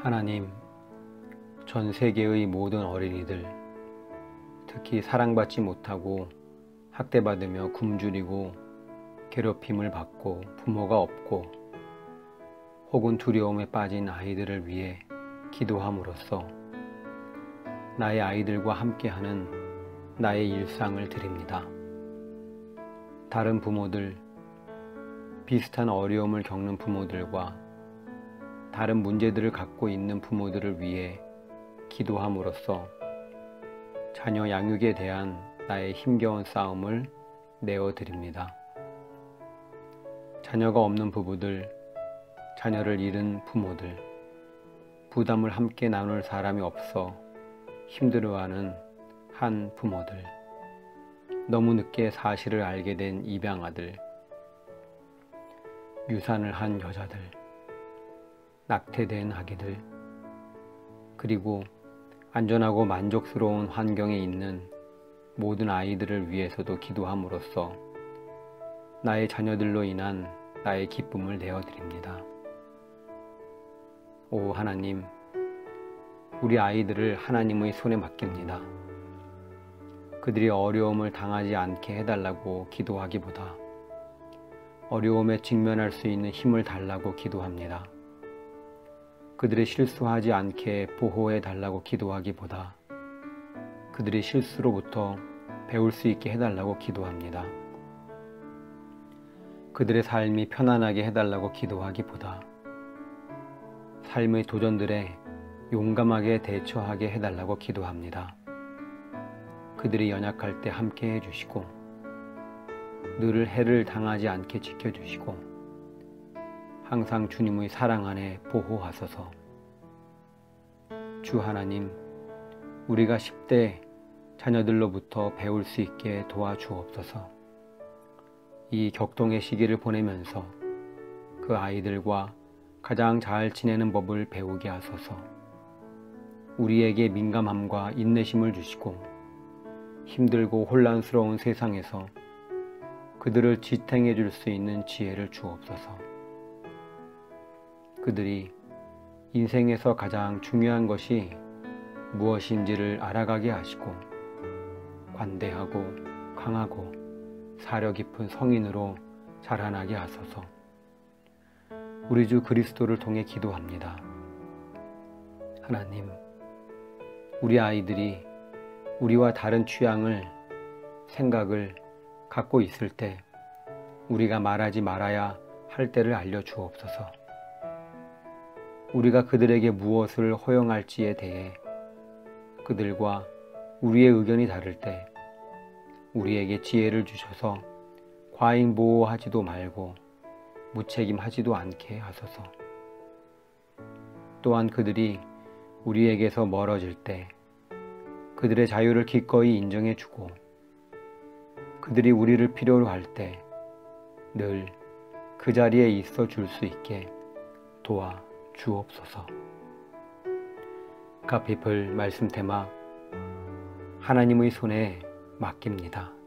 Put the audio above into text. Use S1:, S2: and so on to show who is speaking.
S1: 하나님, 전 세계의 모든 어린이들, 특히 사랑받지 못하고 학대받으며 굶주리고 괴롭힘을 받고 부모가 없고 혹은 두려움에 빠진 아이들을 위해 기도함으로써 나의 아이들과 함께하는 나의 일상을 드립니다. 다른 부모들, 비슷한 어려움을 겪는 부모들과 다른 문제들을 갖고 있는 부모들을 위해 기도함으로써 자녀 양육에 대한 나의 힘겨운 싸움을 내어드립니다. 자녀가 없는 부부들, 자녀를 잃은 부모들, 부담을 함께 나눌 사람이 없어 힘들어하는 한 부모들, 너무 늦게 사실을 알게 된 입양아들, 유산을 한 여자들, 낙태된 아기들, 그리고 안전하고 만족스러운 환경에 있는 모든 아이들을 위해서도 기도함으로써 나의 자녀들로 인한 나의 기쁨을 내어드립니다. 오 하나님, 우리 아이들을 하나님의 손에 맡깁니다. 그들이 어려움을 당하지 않게 해달라고 기도하기보다 어려움에 직면할 수 있는 힘을 달라고 기도합니다. 그들이 실수하지 않게 보호해 달라고 기도하기보다 그들이 실수로부터 배울 수 있게 해달라고 기도합니다. 그들의 삶이 편안하게 해달라고 기도하기보다 삶의 도전들에 용감하게 대처하게 해달라고 기도합니다. 그들이 연약할 때 함께 해주시고 늘 해를 당하지 않게 지켜주시고 항상 주님의 사랑 안에 보호하소서. 주 하나님, 우리가 10대 자녀들로부터 배울 수 있게 도와주옵소서. 이 격동의 시기를 보내면서 그 아이들과 가장 잘 지내는 법을 배우게 하소서. 우리에게 민감함과 인내심을 주시고 힘들고 혼란스러운 세상에서 그들을 지탱해 줄 수 있는 지혜를 주옵소서. 그들이 인생에서 가장 중요한 것이 무엇인지를 알아가게 하시고 관대하고 강하고 사려 깊은 성인으로 자라나게 하소서. 우리 주 그리스도를 통해 기도합니다. 하나님, 우리 아이들이 우리와 다른 취향을, 생각을 갖고 있을 때 우리가 말하지 말아야 할 때를 알려 주옵소서. 우리가 그들에게 무엇을 허용할지에 대해 그들과 우리의 의견이 다를 때 우리에게 지혜를 주셔서 과잉 보호하지도 말고 무책임하지도 않게 하소서. 또한 그들이 우리에게서 멀어질 때 그들의 자유를 기꺼이 인정해 주고 그들이 우리를 필요로 할 때 늘 그 자리에 있어 줄 수 있게 도와 주옵소서. 카피플 말씀 테마 하나님의 손에 맡깁니다.